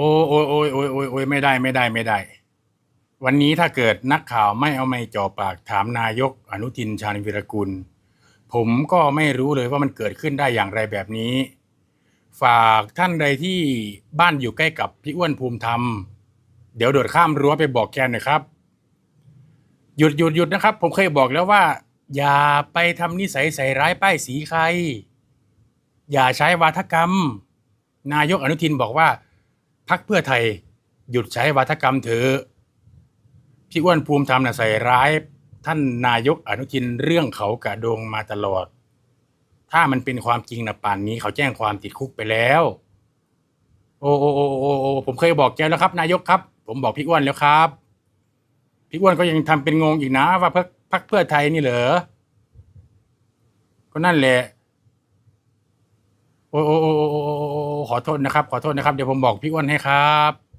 โอ้โอ้โอ้ยโอ้ยโอ้ยโอ้ยไม่ได้ไม่ได้ไม่ได้ วันนี้ถ้าเกิดนักข่าวไม่เอาไม้จ่อปากถามนายกอนุทินชาญวิรกุล ผมก็ไม่รู้เลยว่ามันเกิดขึ้นได้อย่างไรแบบนี้ ฝากท่านใดที่บ้านอยู่ใกล้กับพี่อ้วนภูมิธรรม เดี๋ยวโดดข้ามรั้วไปบอกแกหน่อยครับ หยุดหยุดหยุดนะครับ ผมเคยบอกแล้วว่า อย่าไปทำนิสัยใส่ร้ายป้ายสีใคร อย่าใช้วาทกรรม นายกอนุทินบอกว่า พักเพื่อไทยหยุดใช้วาทกรรมเถอะพี่อ้วนภูมิธรรมน่ะใส่ร้ายท่านนายกอนุทินเรื่องเขากระโดงมาตลอด ถ้ามันเป็นความจริงนะป่านนี้เขาแจ้งความติดคุกไปแล้ว โอ้โอ้โอ้โอ้โอ้ผมเคยบอกแกแล้วครับ นายกครับ ผมบอกพี่อ้วนแล้วครับ พี่อ้วนก็ยังทำเป็นงงอีกนะ ว่าพักพักเพื่อไทยนี่เหรอก็นั่นแหละ โอโอโอ้โอ้โอ้โอ้ ขอโทษนะครับ ขอโทษนะครับ เดี๋ยวผมบอกพี่อ้วนให้ครับ